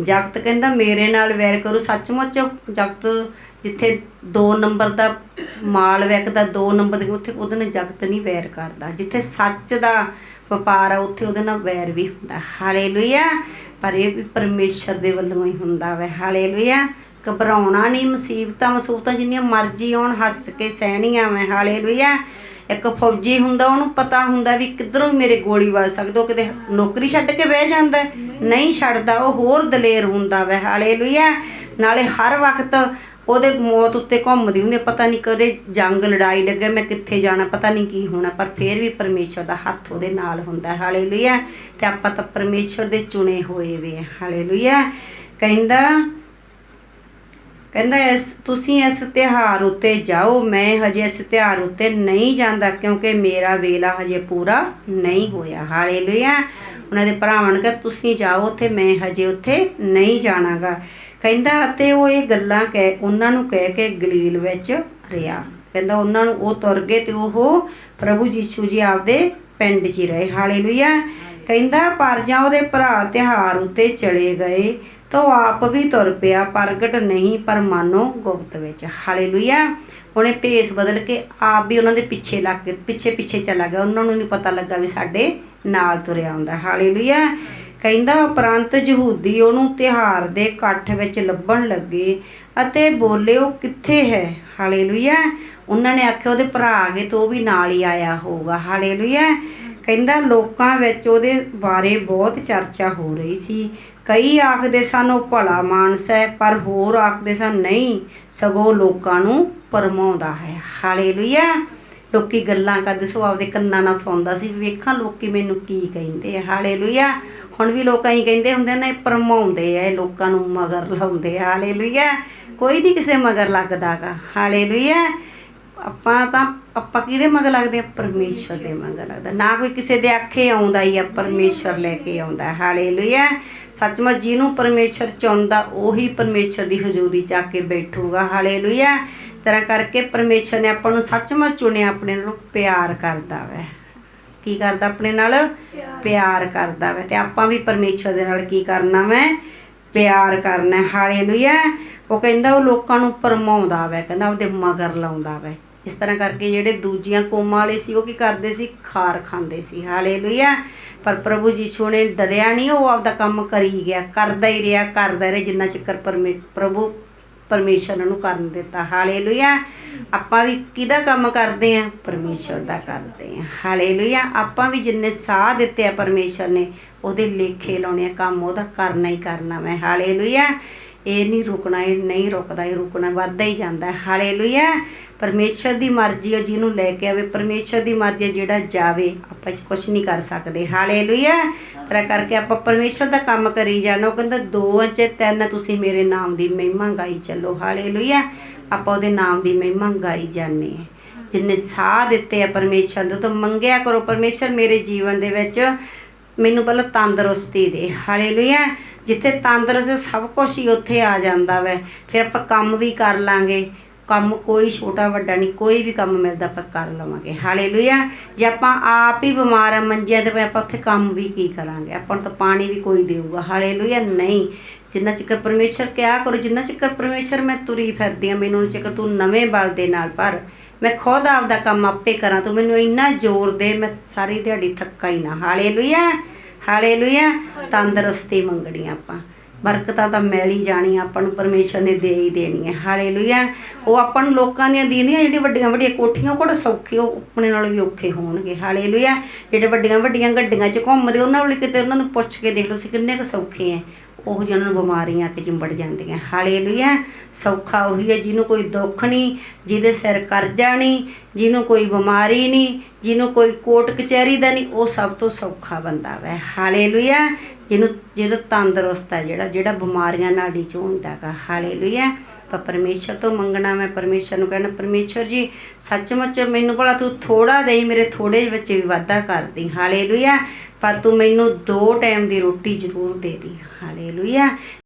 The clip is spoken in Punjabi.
ਜਗਤ ਕਹਿੰਦਾ ਮੇਰੇ ਨਾਲ ਵੈਰ ਕਰੋ, ਸੱਚਮੁੱਚ ਜਗਤ ਜਿੱਥੇ 2 ਨੰਬਰ ਦਾ ਮਾਲ ਵਿਕਦਾ 2 ਨੰਬਰ ਦੇ ਉੱਥੇ ਉਹਦੇ ਨਾਲ ਜਗਤ ਨਹੀਂ ਵੈਰ ਕਰਦਾ। ਜਿੱਥੇ ਸੱਚ ਦਾ ਵਪਾਰ ਆ, ਉੱਥੇ ਉਹਦੇ ਨਾਲ ਵੈਰ ਵੀ ਹੁੰਦਾ। ਹਾਲੇਲੂਇਆ! ਪਰ ਇਹ ਵੀ ਪਰਮੇਸ਼ਰ ਦੇ ਵੱਲੋਂ ਹੀ ਹੁੰਦਾ ਵੈ। ਹਾਲੇਲੂਇਆ! ਘਬਰਾਉਣਾ ਨਹੀਂ ਮੁਸੀਬਤਾਂ ਮਸੂਬਤਾਂ ਜਿੰਨੀਆਂ ਮਰਜ਼ੀ ਆਉਣ, ਹੱਸ ਕੇ ਸਹਿਣੀਆਂ ਮੈਂ ਹਾਲੇਲੂਇਆ! ਇੱਕ ਫੌਜੀ ਹੁੰਦਾ, ਉਹਨੂੰ ਪਤਾ ਹੁੰਦਾ ਵੀ ਕਿੱਧਰੋਂ ਵੀ ਮੇਰੇ ਗੋਲੀ ਵੱਜ ਸਕਦੀ, ਉਹ ਕਿਤੇ ਨੌਕਰੀ ਛੱਡ ਕੇ ਬਹਿ ਜਾਂਦਾ, ਨਹੀਂ ਛੱਡਦਾ, ਉਹ ਹੋਰ ਦਲੇਰ ਹੁੰਦਾ ਵੈ, ਹਾਲੇਲੂਇਆ ਨਾਲੇ ਹਰ ਵਕਤ ਉਹਦੇ ਮੌਤ ਉੱਤੇ ਘੁੰਮਦੀ ਹੁੰਦੀ ਪਤਾ ਨਹੀਂ ਕਦੇ ਜੰਗ ਲੜਾਈ ਲੱਗੇ, ਮੈਂ ਕਿੱਥੇ ਜਾਣਾ, ਪਤਾ ਨਹੀਂ ਕੀ ਹੋਣਾ, ਪਰ ਫਿਰ ਵੀ ਪਰਮੇਸ਼ਰ ਦਾ ਹੱਥ ਉਹਦੇ ਨਾਲ ਹੁੰਦਾ ਹੈ ਹਾਲੇਲੂਇਆ ਤੇ ਆਪਾਂ ਤਾਂ ਪਰਮੇਸ਼ਰ ਦੇ ਚੁਣੇ ਹੋਏ ਵੇ ਹਾਂ। ਹਾਲੇਲੂਇਆ ਕਹਿੰਦਾ ਕਹਿੰਦਾ ਇਸ, ਤੁਸੀਂ ਇਸ ਤਿਉਹਾਰ ਉੱਤੇ ਜਾਓ, ਮੈਂ ਹਜੇ ਇਸ ਤਿਉਹਾਰ ਉੱਤੇ ਨਹੀਂ ਜਾਂਦਾ ਕਿਉਂਕਿ ਮੇਰਾ ਵੇਲਾ ਹਜੇ ਪੂਰਾ ਨਹੀਂ ਹੋਇਆ। ਹਾਲੇਲੂਇਆ। ਉਹਨਾਂ ਦੇ ਭਰਾਵਾਂ ਨੇ ਕਿਹਾ, ਤੁਸੀਂ ਜਾਓ ਉੱਥੇ, ਮੈਂ ਹਜੇ ਉੱਥੇ ਨਹੀਂ ਜਾਣਾਗਾ। ਕਹਿੰਦਾ, ਅਤੇ ਉਹ ਇਹ ਗੱਲਾਂ ਕਹਿ, ਉਹਨਾਂ ਨੂੰ ਕਹਿ ਕੇ ਗਲੀਲ ਵਿੱਚ ਰਿਹਾ। ਕਹਿੰਦਾ, ਉਹਨਾਂ ਨੂੰ ਉਹ ਤੁਰ ਗਏ ਤੇ ਉਹ ਪ੍ਰਭੂ ਯੀਸ਼ੂ ਜੀ ਆਪਦੇ ਪਿੰਡ 'ਚ ਹੀ ਰਹੇ। ਹਾਲੇਲੂਇਆ। ਕਹਿੰਦਾ, ਪਰ ਜਾਂ ਉਹਦੇ ਭਰਾ ਤਿਉਹਾਰ ਉੱਤੇ ਚਲੇ ਗਏ। ਤਾਂ ਉਹ ਆਪ ਵੀ ਤੁਰ ਪਿਆ ਪ੍ਰਗਟ ਨਹੀਂ, ਪਰ ਮਾਨੋ ਗੁਪਤ ਵਿੱਚ। ਹਾਲੇਲੂਇਆ। ਉਹਨੇ ਭੇਸ ਬਦਲ ਕੇ ਆਪ ਵੀ ਉਹਨਾਂ ਦੇ ਪਿੱਛੇ ਲੱਗ ਕੇ ਪਿੱਛੇ ਪਿੱਛੇ ਚਲਾ ਗਿਆ। ਉਹਨਾਂ ਨੂੰ ਨਹੀਂ ਪਤਾ ਲੱਗਾ ਵੀ ਸਾਡੇ ਨਾਲ ਤੁਰਿਆ ਆਉਂਦਾ ਹਾਲੇਲੂਇਆ। ਕਹਿੰਦਾ, ਉਪਰੰਤ ਯਹੂਦੀ ਉਹਨੂੰ ਤਿਹਾਰ ਦੇ ਇਕੱਠ ਵਿੱਚ ਲੱਭਣ ਲੱਗੇ ਅਤੇ ਬੋਲੇ, ਉਹ ਕਿੱਥੇ ਹੈ? ਹਾਲੇਲੂਇਆ। ਉਹਨਾਂ ਨੇ ਆਖਿਆ, ਉਹਦੇ ਭਰਾ ਆ ਗਏ ਤਾਂ ਉਹ ਵੀ ਨਾਲ ਹੀ ਆਇਆ ਹੋਊਗਾ। ਹਾਲੇਲੂਇਆ। ਕਹਿੰਦਾ ਲੋਕਾਂ ਵਿੱਚ ਉਹਦੇ ਬਾਰੇ ਬਹੁਤ ਚਰਚਾ ਹੋ ਰਹੀ ਸੀ। ਕਈ ਆਖਦੇ ਸਨ, ਉਹ ਭਲਾ ਮਾਨਸ ਹੈ, ਪਰ ਹੋਰ ਆਖਦੇ ਸਨ, ਨਹੀਂ, ਸਗੋਂ ਲੋਕਾਂ ਨੂੰ ਪਰਮਾਉਂਦਾ ਹੈ। ਹਾਲੇਲੂਇਆ। ਲੋਕੀ ਗੱਲਾਂ ਕਰਦੇ ਸੋ ਆਪਦੇ ਕੰਨਾਂ ਨਾਲ ਸੁਣਦਾ ਸੀ, ਵੇਖਾਂ ਲੋਕੀ ਮੈਨੂੰ ਕੀ ਕਹਿੰਦੇ ਆ। ਹਾਲੇਲੂਇਆ। ਹੁਣ ਵੀ ਲੋਕਾਂ ਹੀ ਕਹਿੰਦੇ ਹੁੰਦੇ ਨੇ ਪਰਮਾਉਂਦੇ ਆ, ਇਹ ਲੋਕਾਂ ਨੂੰ ਮਗਰ ਲਾਉਂਦੇ ਆ। ਹਾਲੇਲੂਇਆ। ਕੋਈ ਨਹੀਂ ਕਿਸੇ ਮਗਰ ਲੱਗਦਾਗਾ। ਹਾਲੇਲੂਇਆ। ਆਪਾਂ ਤਾਂ, ਆਪਾਂ ਕਿਹਦੇ ਮਗਰ ਲੱਗਦੇ ਆ? ਪਰਮੇਸ਼ਰ ਦੇ ਮਗਰ ਲੱਗਦਾ। ਨਾ ਕੋਈ ਕਿਸੇ ਦੇ ਆਖੇ ਆਉਂਦਾ ਹੀ ਆ ਪਰਮੇਸ਼ਰ ਲੈ ਕੇ ਆਉਂਦਾ। ਹਾਲੇਲੂਇਆ। ਸੱਚਮੁੱਚ ਜਿਹਨੂੰ ਪਰਮੇਸ਼ਰ ਚਾਹੁੰਦਾ ਉਹੀ ਪਰਮੇਸ਼ਰ ਦੀ ਹਜ਼ੂਰੀ ਚ ਆ ਕੇ ਬੈਠੂਗਾ। ਹਾਲੇਲੂਇਆ। ਤਰ੍ਹਾਂ ਕਰਕੇ ਪਰਮੇਸ਼ਰ ਨੇ ਆਪਾਂ ਨੂੰ ਸੱਚਮੁੱਚ ਚੁਣਿਆ, ਆਪਣੇ ਨਾਲ ਪਿਆਰ ਕਰਦਾ ਵੈ। ਕੀ ਕਰਦਾ ਆਪਣੇ ਨਾਲ? ਪਿਆਰ ਕਰਦਾ ਵੈ। ਤੇ ਆਪਾਂ ਵੀ ਪਰਮੇਸ਼ਰ ਦੇ ਨਾਲ ਕੀ ਕਰਨਾ ਵੈ? ਪਿਆਰ ਕਰਨਾ। ਹੈ। ਹਾਲੇਲੂਇਆ। ਉਹ ਕਹਿੰਦਾ ਉਹ ਲੋਕਾਂ ਨੂੰ ਪਰਮਾਉਂਦਾ ਵੈ। ਕਹਿੰਦਾ ਉਹਦੇ ਮਗਰ ਲਾਉਂਦਾ ਵੈ। ਇਸ ਤਰ੍ਹਾਂ ਕਰਕੇ ਜਿਹੜੇ ਦੂਜੀਆਂ ਕੌਮਾਂ ਵਾਲੇ ਸੀ, ਉਹ ਕੀ ਕਰਦੇ ਸੀ? ਖਾਰ ਖਾਂਦੇ ਸੀ। ਹਾਲੇਲੂਇਆ। ਪਰ ਪ੍ਰਭੂ ਯੀਸ਼ੂ ਨੇ ਡਰਿਆ ਨਹੀਂ, ਉਹ ਆਪਦਾ ਕੰਮ ਕਰੀ ਗਿਆ। ਕਰਦਾ ਹੀ ਰਿਹਾ, ਕਰਦਾ ਰਿਹਾ, ਜਿੰਨਾ ਚਿਰ ਪਰਮੇ, ਪ੍ਰਭੂ ਪਰਮੇਸ਼ਰ ਨੂੰ ਕਰਨ ਦਿੱਤਾ। ਹਾਲੇਲੂਇਆ। ਆਪਾਂ ਵੀ ਕਿਹਦਾ ਕੰਮ ਕਰਦੇ ਆ ਪਰਮੇਸ਼ਰ ਦਾ ਕਰਦੇ ਆ ਹਾਲੇਲੂਇਆ। ਆਪਾਂ ਵੀ ਜਿੰਨੇ ਸਾਹ ਦਿੱਤੇ ਆ ਪਰਮੇਸ਼ਰ ਨੇ, ਉਹਦੇ ਲੇਖੇ ਲਾਉਣੇ ਆ ਕੰਮ, ਉਹਦਾ ਕਰਨਾ ਹੀ ਕਰਨਾ ਮੈਂ ਹਾਲੇਲੂਇਆ। ਇਹ ਨਹੀਂ ਰੁਕਣਾ, ਇਹ ਨਹੀਂ ਰੁਕਦਾ, ਇਹ ਰੁਕਣਾ ਵੱਧਦਾ ਹੀ ਜਾਂਦਾ। ਹੈ। ਹਾਲੇਲੂਇਆ। ਪਰਮੇਸ਼ਰ ਦੀ ਮਰਜ਼ੀ ਹੈ ਜਿਹਨੂੰ ਲੈ ਕੇ ਆਵੇ, ਪਰਮੇਸ਼ਰ ਦੀ ਮਰਜ਼ੀ ਹੈ ਜਿਹੜਾ ਜਾਵੇ, ਆਪਾਂ ਚ ਕੁਝ ਨਹੀਂ ਕਰ ਸਕਦੇ। ਹਾਲੇਲੂਇਆ ਤਰ੍ਹਾਂ ਕਰਕੇ ਆਪਾਂ ਪਰਮੇਸ਼ਰ ਦਾ ਕੰਮ ਕਰੀ ਜਾਣਾ। ਉਹ ਕਹਿੰਦਾ ਦੋ ਚ ਤਿੰਨ ਤੁਸੀਂ ਮੇਰੇ ਨਾਮ ਦੀ ਮਹਿਮਾ ਗਾਈ ਚੱਲੋ। ਹਾਲੇਲੂਇਆ ਆਪਾਂ ਉਹਦੇ ਨਾਮ ਦੀ ਮਹਿਮਾ ਗਾਈ ਜਾਂਦੇ ਹਾਂ। ਜਿੰਨੇ ਸਾਹ ਦਿੱਤੇ ਆ ਪਰਮੇਸ਼ਰ ਦੇ ਤੋਂ ਮੰਗਿਆ ਕਰੋ। ਪਰਮੇਸ਼ਰ ਮੇਰੇ ਜੀਵਨ ਦੇ ਵਿੱਚ ਮੈਨੂੰ ਪਹਿਲਾਂ ਤੰਦਰੁਸਤੀ ਦੇ। ਹਾਲੇਲੂਇਆ ਜਿੱਥੇ ਤੰਦਰੁਸਤ ਸਭ ਕੁਝ ਹੀ ਉੱਥੇ ਆ ਜਾਂਦਾ ਵੈ। ਫਿਰ ਆਪਾਂ ਕੰਮ ਵੀ ਕਰ ਲਾਂਗੇ। ਕੰਮ ਕੋਈ ਛੋਟਾ ਵੱਡਾ ਨਹੀਂ, ਕੋਈ ਵੀ ਕੰਮ ਮਿਲਦਾ ਆਪਾਂ ਕਰ ਲਵਾਂਗੇ। ਹਾਲੇਲੂਇਆ। ਜੇ ਆਪਾਂ ਆਪ ਹੀ ਬਿਮਾਰ ਆ, ਮੰਜਿਆਂ ਤੇ ਆਪਾਂ ਉੱਥੇ ਕੰਮ ਵੀ ਕੀ ਕਰਾਂਗੇ? ਆਪਾਂ ਨੂੰ ਤਾਂ ਪਾਣੀ ਵੀ ਕੋਈ ਦੇਊਗਾ। ਹਾਲੇਲੂਇਆ, ਨਹੀਂ। ਜਿੰਨਾ ਚਿਕਰ ਪਰਮੇਸ਼ਰ ਕਿਆ ਕਰੋ, ਜਿੰਨਾ ਚਿਕਰ ਪਰਮੇਸ਼ਰ ਮੈਂ ਤੁਰੀ ਫਿਰਦੀ ਆ, ਮੈਨੂੰ ਉਹਨਾਂ ਚਿਕਰ ਤੂੰ ਨਵੇਂ ਬਲ ਦੇ ਨਾਲ ਪਰ ਮੈਂ ਖੁਦ ਆਪਦਾ ਕੰਮ ਆਪੇ ਕਰਾਂ, ਤੂੰ ਮੈਨੂੰ ਇੰਨਾ ਜ਼ੋਰ ਦੇ, ਮੈਂ ਸਾਰੀ ਦਿਹਾੜੀ ਥੱਕਾ ਹੀ ਨਾ। Hallelujah hallelujah. ਤੰਦਰੁਸਤੀ ਮੰਗਣੀ ਆਪਾਂ। ਬਰਕਤਾਂ ਤਾਂ ਮਿਲ ਹੀ ਜਾਣੀਆਂ, ਆਪਾਂ ਨੂੰ ਪਰਮੇਸ਼ਰ ਨੇ ਦੇ ਹੀ ਦੇਣੀਆਂ। ਹਾਲੇਲੂਇਆ। ਉਹ ਆਪਾਂ ਨੂੰ ਲੋਕਾਂ ਦੀਆਂ ਦੀਦੀਆਂ ਜਿਹੜੀ ਵੱਡੀਆਂ ਵੱਡੀਆਂ ਕੋਠੀਆਂ ਕੋਲ ਸੌਖੇ, ਉਹ ਆਪਣੇ ਨਾਲ ਵੀ ਔਖੇ ਹੋਣਗੇ। ਹਾਲੇਲੂਇਆ। ਜਿਹੜੇ ਵੱਡੀਆਂ ਵੱਡੀਆਂ ਗੱਡੀਆਂ 'ਚ ਘੁੰਮਦੇ, ਉਹਨਾਂ ਵੱਲ ਕਿਤੇ ਉਹਨਾਂ ਨੂੰ ਪੁੱਛ ਕੇ ਦੇਖ ਲਓ ਤੁਸੀਂ ਕਿੰਨੇ ਕੁ ਸੌਖੇ ਐ। ਉਹ ਜਿਹਨਾਂ ਨੂੰ ਬਿਮਾਰੀਆਂ ਆ ਕੇ ਚਿੰਬੜ ਜਾਂਦੀਆਂ। ਹਾਲੇਲੂਇਆ। ਸੌਖਾ ਉਹੀ ਹੈ ਜਿਹਨੂੰ ਕੋਈ ਦੁੱਖ ਨਹੀਂ ਜਿਹਦੇ ਸਿਰ ਕਰਜ਼ਾ ਨਹੀਂ ਜਿਹਨੂੰ ਕੋਈ ਬਿਮਾਰੀ ਨਹੀਂ ਜਿਹਨੂੰ ਕੋਈ ਕੋਰਟ ਕਚਹਿਰੀ ਦਾ ਨਹੀਂ ਉਹ ਸਭ ਤੋਂ ਸੌਖਾ ਬੰਦਾ ਵੈ। ਹਾਲੇਲੂਇਆ। ਜਿਹਨੂੰ ਜਿਹੜਾ ਤੰਦਰੁਸਤ ਹੈ, ਜਿਹੜਾ ਜਿਹੜਾ ਬਿਮਾਰੀਆਂ ਨਾਲ ਨਹੀਂ ਚੋਂਦਾਗਾ ਹਾਲੇਲੂਇਆ। ਪਰ ਪਰਮੇਸ਼ਰ ਤੋਂ ਮੰਗਣਾ, ਮੈਂ ਪਰਮੇਸ਼ਰ ਨੂੰ ਕਹਿਣਾ, ਪਰਮੇਸ਼ਰ ਜੀ, ਸੱਚਮੁੱਚ ਮੈਨੂੰ ਭਲਾ ਤੂੰ ਥੋੜਾ ਦੇਈ, ਮੇਰੇ ਥੋੜੇ ਵਿੱਚ ਵੀ ਵਾਧਾ ਕਰਦੀ। ਹਾਲੇਲੂਇਆ। ਪਰ ਤੂੰ ਮੈਨੂੰ ਦੋ ਟਾਈਮ ਦੀ ਰੋਟੀ ਜ਼ਰੂਰ ਦੇ ਦੀ। ਹਾਲੇਲੂਇਆ।